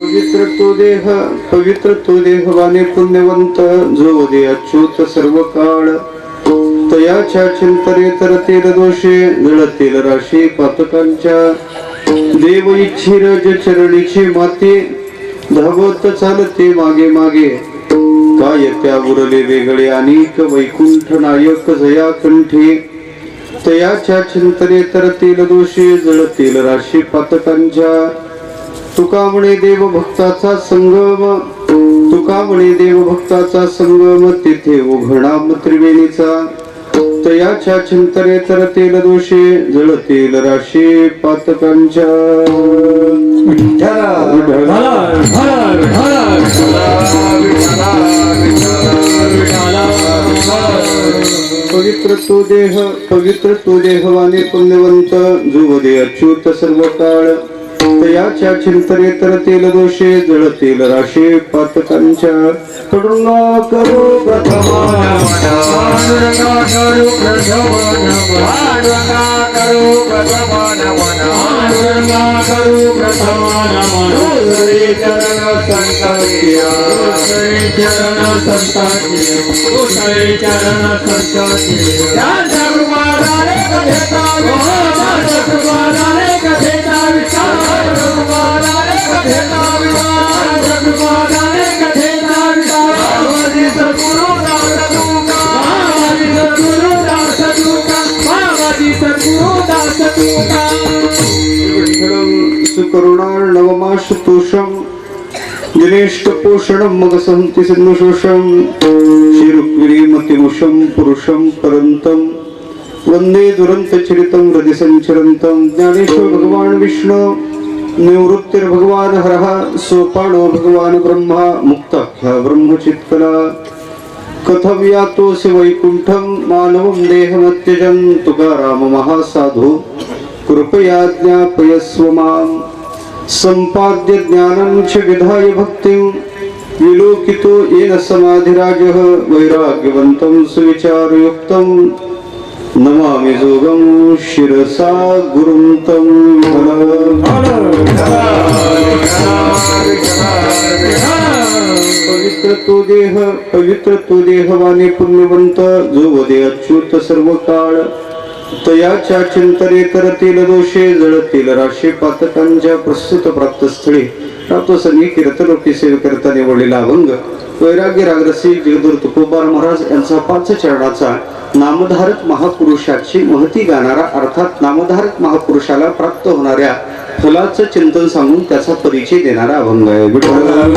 पवित्र तो देह पवित्र तो देहवाने पुण्यवंत जो दे अच्युत सर्व काळ तयाच्या चिंतने तरतील दोषे जळतील राशी पातकांच्या. देव इच्छिर चरणीची माती धावत चालते मागे मागे. काय त्या उरले वेगळे अनेक वैकुंठ नायक जया कंठी. तयाच्या चिंतने तरतील दोषे जळतील राशी पातकांच्या. तुका म्हणे देव भक्ताचा संगम. तुका म्हणे देव भक्ताचा संगम तेथे उघडा त्रिवेणीचा तयाच्या चिंतने तरतील दोषे जळतील राशी पातकांच्या. पवित्र तो देह पवित्र तो देहवाने पुण्यवंत जो दे अच्युत सर्व काळ तयाच्या चिंतने तरतील दोषे जळतील राशी पातकांच्या करुणा करो प्रथमा. विठ्ठलं करुणार्णवमाशुतोषम्। तोषं दिनेष्ट पोषणं मग संति सिंधुशोषं श्रीरुक्मिणीमतिमुषं पुरुषं परन्तं। वन्दे दुरन्तचरितं हृदि सञ्चरन्तं ज्ञानेश्वर भगवान् विष्णु निवृत्तिर्भगवान् हरः सोपानो भगवान् ब्रह्मा मुक्ताख्या ब्रह्मचित्कला कथं यातोऽसि वैकुण्ठं मानवं देहमत्यजं। तुकाराम महासाधु कृपया ज्ञापयस्व माम्। सम्पाद्य ज्ञानं च विधाय भक्तिं विलोकितो येन समाधिराजः वैराग्यवन्तं सुविचारयुक्तं। नमामि जोगं शिरसा गुरुं तं पवित्र तो देह पवित्र तो देहवाने पुण्यवंत जो वदे अच्युत सर्व काळ तयाच्या चिंतने करतील दोषे जळतील. राशी पातकांच्या प्रस्तुत प्राप्त स्थळी प्राप्त सनी कीर्तनोपी सेवे करता निवडलेला अभंग वैराग्य रागरसी जगदूर तुकोबार महाराज यांचा पाच चरणाचा नामधारक महापुरुषाची महती गाणारा अर्थात नामधारक महापुरुषाला प्राप्त होणाऱ्या फलाचं चिंतन सांगून त्याचा परिचय देणारा अभंग आहे. विठ्ठल.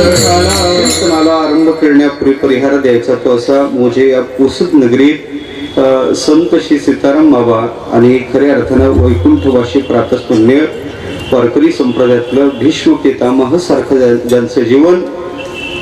कीर्तनाला आरंभ करण्यापूर्वी परिहार द्यायचा तो असा मोजे या पुसद नगरीत संत श्री सीताराम बाबा आणि खऱ्या अर्थानं वैकुंठवाशी प्रातस्पुण्य वारकरी संप्रदायातलं भीष्म पितामह सारखं ज्या- ज्यांचं जीवन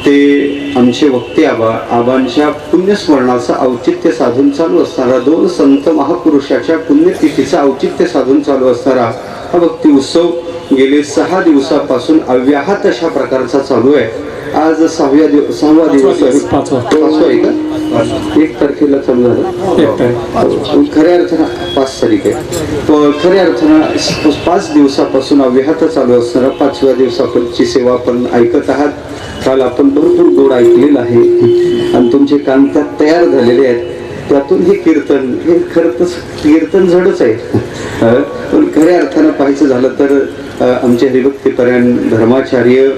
ते आमचे वक्ते आबा आबांच्या पुण्यस्मरणाचं औचित्य साधून चालू असणारा दोन संत महापुरुषाच्या पुण्यतिथीचं औचित्य साधून चालू असणारा हा भक्ती उत्सव गेले सहा दिवसापासून अव्याहत अशा प्रकारचा चालू आहे. आज सहाव्या दिवस सहावा दिवस आहे. पाचवा आहे का? एक तारखेला चालू झालं. खऱ्या अर्थानं पाच तारीख आहे. खऱ्या अर्थानं पाच दिवसापासून अव्याहत चालू असणारा पाचव्या दिवसाची सेवा आपण ऐकत आहात. काल आपण भरपूर गोड ऐकलेलं आहे. आणि तुमचे कान त्यात तयार झालेले आहेत. त्यातून हे कीर्तन हे खरं तर कीर्तन जडच आहे. पण खऱ्या अर्थानं पाहायचं झालं तर आमचे हरिभक्तीपरायण धर्माचार्य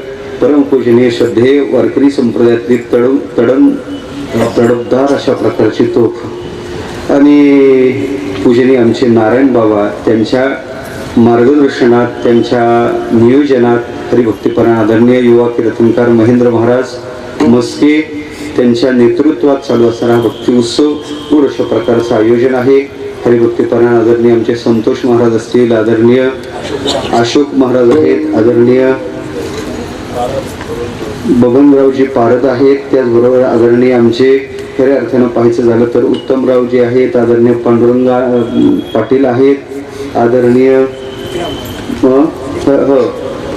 परमपूजनीय श्रद्धेय वारकरी संप्रदायातली तडम तडम तडफदार अशा प्रकारची तोफ. आणि पूजनी आमचे नारायण बाबा त्यांच्या मार्गदर्शनात त्यांच्या नियोजनात हरिभक्तीपणा आदरणीय युवा कीर्तनकार महेंद्र महाराज मस्के त्यांच्या नेतृत्वात चालू असणारा भक्ती उत्सव पूर अशा प्रकारचं आयोजन आहे. हरिभक्तीपणा आदरणीय आमचे संतोष महाराज असतील आदरणीय अशोक महाराज आहेत आदरणीय बबनरावजी पारद आहेत त्याचबरोबर आदरणीय आमचे खऱ्या अर्थानं पाहायचं झालं तर उत्तमरावजी आहेत आदरणीय पांडुरंगा पाटील आहेत आदरणीय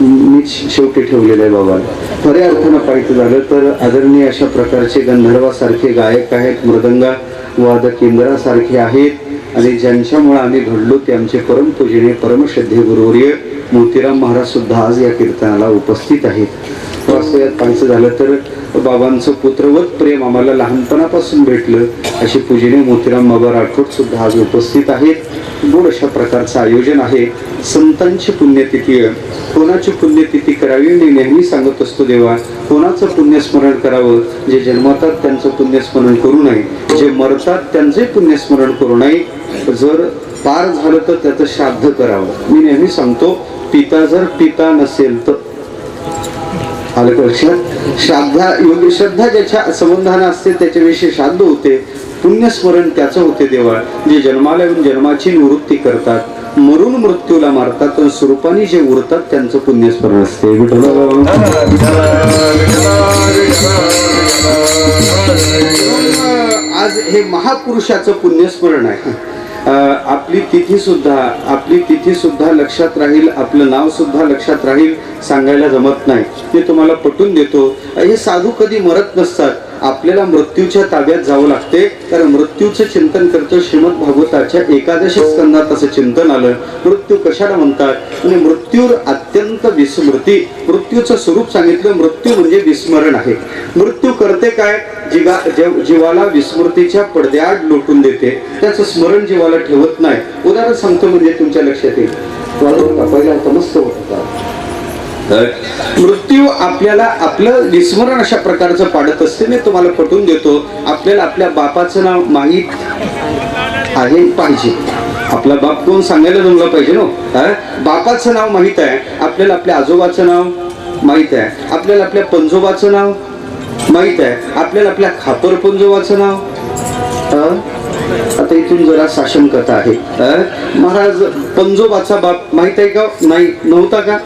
मी शेवटी ठेवलेलं आहे बाबा. खऱ्या अर्थानं पाहायचं झालं तर आदरणीय अशा प्रकारचे गंधर्वासारखे गायक आहेत मृदंगा वादक इंद्रासारखे आहेत आणि ज्यांच्यामुळे आम्ही घडलो ते आमचे परमपूजनीय परमश्रद्धे गुरुवर्य मोतीराम महाराज सुद्धा आज या कीर्तनाला उपस्थित आहेत. वास्तव्यात पाहायचं झालं तर बाबांचं पुत्रवत प्रेम आम्हाला लहानपणापासून भेटलं. अशी पूजनीय मोतीराम बाबा राठोड सुद्धा आज उपस्थित आहेत. गोड अशा प्रकारचं आयोजन आहे. संतांची पुण्यतिथी कोणाची पुण्यतिथी करावी मी नेहमी सांगत असतो देवा. कोणाचं पुण्यस्मरण करावं? जे जन्मतात त्यांचं पुण्यस्मरण करू नये. जे मरतात त्यांचे पुण्यस्मरण करू नये. जर पार झालं तर त्याचं श्राद्ध करावं. मी नेहमी सांगतो पिता जर पिता नसेल तर आलं लक्षात श्राद्धा योग्य श्रद्धा ज्याच्या संबंधानं असते त्याच्याविषयी श्राद्ध होते. पुण्यस्मरण त्याचं होते देवळ जे जन्माला येऊन जन्माची निवृत्ती करतात. मरून मृत्यूला मारतात पण स्वरूपाने जे उरतात त्यांचं पुण्यस्मरण असते. आज हे महापुरुषाचं पुण्यस्मरण आहे. आपली तिथी सुद्धा आपली तिथी सुद्धा लक्षात राहील आपलं नाव सुद्धा लक्षात राहील सांगायला जमत नाही. ते तुम्हाला पटून देतो. हे साधू कधी मरत नसतात. आपल्याला मृत्यूच्या ताब्यात जावं लागते. कारण मृत्यूचं चिंतन करतो. श्रीमद भागवताच्या एकादश स्कंदात असं चिंतन आलं. मृत्यू कशाला म्हणतात? म्हणजे आणि मृत्यूर अत्यंत विस्मृती. मृत्यूचं स्वरूप सांगितलं. मृत्यू म्हणजे विस्मरण आहे. मृत्यू करते काय? जिगा जीवाला विस्मृतीच्या पडद्याआड लोटून देते. त्याचं स्मरण जीवाला ठेवत नाही. उदाहरण सांगतो म्हणजे तुमच्या लक्षात येईल. पहिला होता मस्त होता मृत्यू आपल्याला आपलं विस्मरण अशा प्रकारचं पाडत असते मी तुम्हाला पटवून देतो. आपल्याला आपल्या बापाचं नाव माहीत आहे पाहिजे. आपला बाप कोण सांगायला जमला पाहिजे ना? बापाचं नाव माहीत आहे आपल्याला आपल्या आजोबाचं नाव माहीत आहे आपल्याला आपल्या पंजोबाचं नाव माहीत आहे आपल्याला आपल्या खापर पंजोबाचं नाव आता इथून जरा शासन कथा आहे महाराज पंजोबाचा बाप माहीत आहे का? नाही नव्हता का?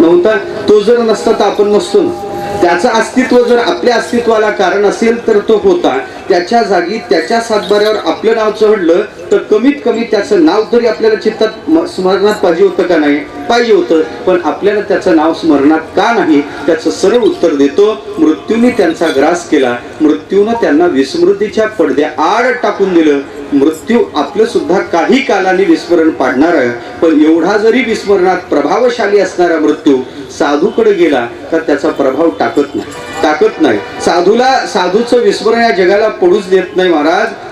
नव्हता. तो जर नसता तर आपण नसतो ना. त्याचं अस्तित्व जर आपल्या अस्तित्वाला कारण असेल तर तो होता. त्याच्या जागी त्याच्या सातबाऱ्यावर आपलं नाव चढलं तर कमीत कमी त्याचं नाव तरी आपल्याला चित्तात स्मरणात पाहिजे होतं का नाही? पाहिजे होतं. पण आपल्याला त्याचं नाव स्मरणात का नाही? त्याचं सरळ उत्तर देतो मृत्यूने त्यांचा ग्रास केला. मृत्यूनं त्यांना विस्मृतीच्या पडद्या आड टाकून दिलं. मृत्यू आपलं सुद्धा काही कालाने विस्मरण पाडणार आहे. पण एवढा जरी विस्मरणात प्रभावशाली असणारा मृत्यू साधूकडे गेला तर त्याचा प्रभाव टाकत नाही? टाकत नाही. साधूला साधूचं विस्मरण या जगाला पडूच देत नाही महाराज.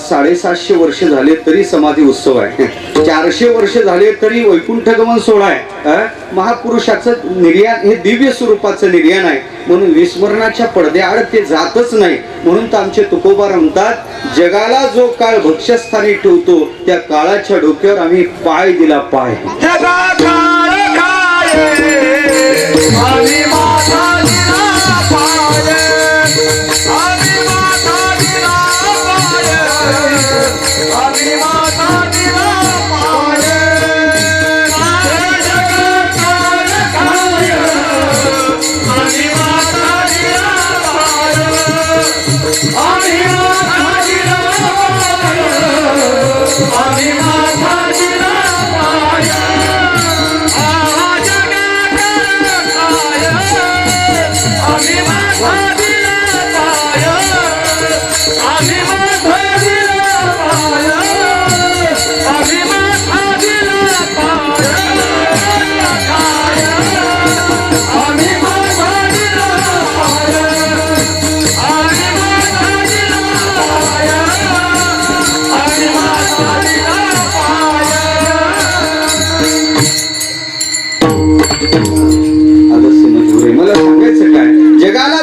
साडेसातशे वर्ष झाले तरी समाधी उत्सव आहे. चारशे वर्ष झाले तरी वैकुंठ गमन सोहळा आहे. महापुरुषाचं निर्याण हे दिव्य स्वरूपाचं निर्याण आहे. म्हणून विस्मरणाच्या पडद्याआड ते जातच नाही. म्हणून तर आमचे तुकोबा म्हणतात जगाला जो काळ भक्ष्यस्थानी ठेवतो त्या काळाच्या डोक्यावर आम्ही पाय दिला पाय.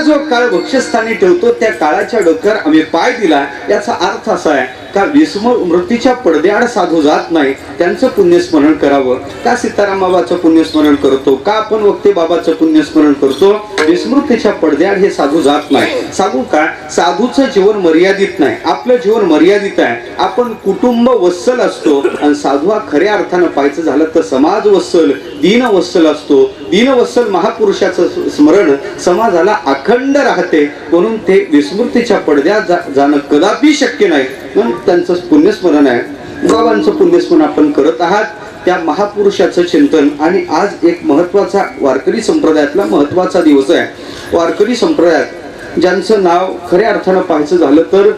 जो काळ वक्षस्थानी ठेवतो त्या काळाच्या डोक्यावर आम्ही पाय दिला याचा अर्थ असा आहे का विस्म मृत्यूच्या पडद्याआड साधू जात नाही. त्यांचं पुण्यस्मरण करावं. का सीताराम बाबाचं पुण्यस्मरण करतो? का आपण वक्ते बाबाचं पुण्यस्मरण करतो? विस्मृतीच्या पडद्याआड हे साधू जात नाही. साधू का साधूचं जीवन मर्यादित नाही. आपलं जीवन मर्यादित आहे. आपण कुटुंब वत्सल असतो आणि साधू हा खऱ्या अर्थानं पाहायचं झालं तर समाज वत्सल दीन वत्सल असतो. दीनवत्सल महापुरुषाचं स्मरण समाजाला अखंड राहते. म्हणून ते विस्मृतीच्या पडद्यात जा- जाणं कदापि शक्य नाही. म्हणून त्यांचं पुण्यस्मरण आहे. बाबांचं पुण्यस्मरण आपण करत आहात. त्या महापुरुषाचं चिंतन आणि आज एक महत्त्वाचा वारकरी संप्रदायातला महत्त्वाचा दिवस आहे. वारकरी संप्रदायात ज्यांचं नाव खऱ्या अर्थानं पाहायचं झालं तर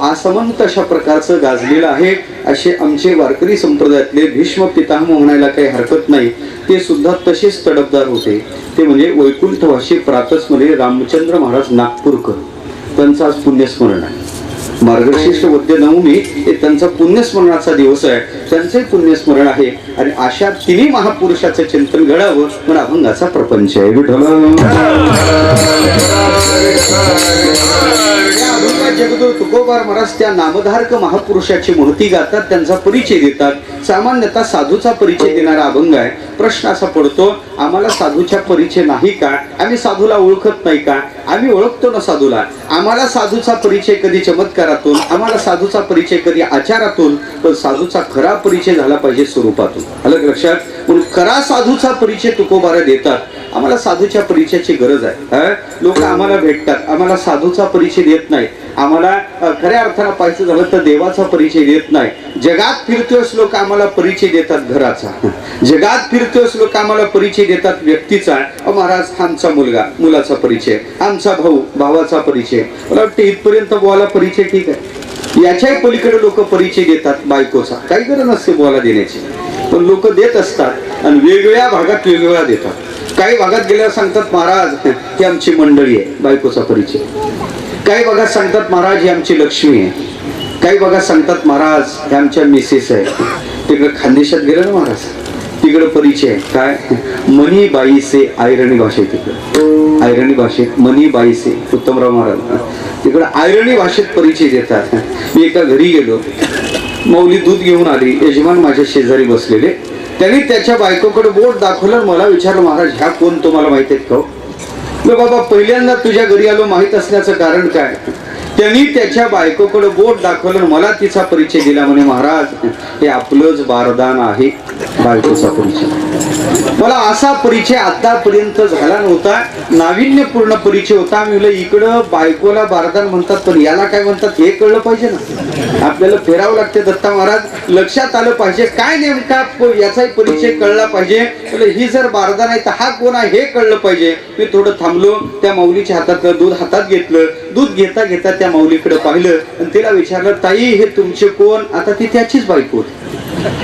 आसमंत अशा प्रकारचं गाजलेलं आहे. असे आमचे वारकरी संप्रदायातले भीष्म पितामह म्हणायला काही हरकत नाही. ते सुद्धा तसेच तडफदार होते. ते म्हणजे वैकुंठवासी प्रातस्मरे रामचंद्र महाराज नागपूरकर. त्यांचं आज पुण्यस्मरण आहे. मार्गशीर्ष वद्य नवमी हे त्यांचा पुण्यस्मरणाचा दिवस आहे. त्यांचे पुण्यस्मरण आहे. आणि अशा तिन्ही महापुरुषाचं चिंतन घडावं म्हणून अभंगाचा प्रपंच आहे. विठ्ठल. तुकोबार महाराज त्या नामधारक महापुरुषाची महती गातात त्यांचा परिचय देतात. सामान्यतः साधूचा परिचय देणारा अभंग आहे. प्रश्न असा पडतो आम्हाला साधूचा परिचय नाही का? आम्ही साधूला ओळखत नाही का? आम्ही ओळखतो ना साधूला. आम्हाला साधूचा परिचय कधी चमत्कार चमत्कारातून आम्हाला साधूचा परिचय कधी आचारातून पण साधूचा खरा परिचय झाला पाहिजे स्वरूपातून. अलग लक्षात पण खरा साधूचा परिचय तुकोबारा देतात. आम्हाला साधूच्या परिचयाची गरज आहे. लोक आम्हाला भेटतात. आम्हाला साधूचा परिचय देत नाही. आम्हाला खऱ्या अर्थानं पाहिजे झालं तर देवाचा परिचय देत नाही. जगात फिरतोयस लोक आम्हाला परिचय देतात घराचा. जगात फिरतोयस लोक आम्हाला परिचय देतात व्यक्तीचा. महाराज आमचा मुलगा मुलाचा परिचय. आमचा भाऊ भावाचा परिचय. मला वाटतं इथपर्यंत बोला परिचय ठीक आहे. याच्याही पलीकडे लोक परिचय देतात बायकोचा. काही गरज नसते बोला देण्याची. पण लोक देत असतात आणि वेगवेगळ्या भागात वेगवेगळ्या देतात. काही भागात गेल्यावर सांगतात महाराज ही आमची मंडळी आहे बायकोचा परिचय. काही भागात सांगतात महाराज ही आमची लक्ष्मी आहे. काही भागात सांगतात महाराज हे आमच्या मिसेस आहे. तिकडे खानदेशात गेलं ना महाराज? तिकडे परिचय काय? मनी बाईसे आयरणी भाषेत तिकडे. आयरणी भाषेत मनी बाईसे उत्तमराव महाराज. तिकडे आयरणी भाषेत परिचय देतात. मी एका घरी गेलो. मौली दूध घेऊन आली. यजमान माझ्या शेजारी बसलेले. त्यांनी त्याच्या बायकोकडे बोट दाखवलं. मला विचारलं महाराज ह्या कोण? तुम्हाला माहीत आहेत का हो? बाबा पहिल्यांदा तुझ्या घरी आलो. माहीत असण्याचं कारण काय? त्यांनी त्याच्या बायकोकडे बोट दाखवलं मला तिचा परिचय दिला म्हणे महाराज हे आपलंच बारदान आहे बायकोचा परिचय. मला असा परिचय आतापर्यंत झाला नव्हता. नाविन्यपूर्ण परिचय होता. मी म्हणलं इकडं बायकोला बारदान म्हणतात पण याला काय म्हणतात हे कळलं पाहिजे ना. आपल्याला फेरावं लागते दत्ता महाराज. लक्षात आलं पाहिजे काय नेमका याचाही परिचय कळला पाहिजे. ही जर बारदान आहे तर हा कोण आहे हे कळलं पाहिजे. मी थोडं थांबलो त्या माऊलीच्या हातातलं दूध हातात घेतलं. दूध घेता घेता त्या त्या माऊलीकडे पाहिलं आणि तिला विचारलं ताई हे तुमचे कोण? आता ती त्याचीच बायको होती.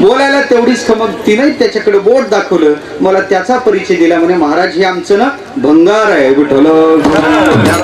बोलायला तेवढीच खमक तिने त्याच्याकडे बोट दाखवलं. मला त्याचा परिचय दिला म्हणे महाराज हे आमचं ना भंगार आहे विठ्ठल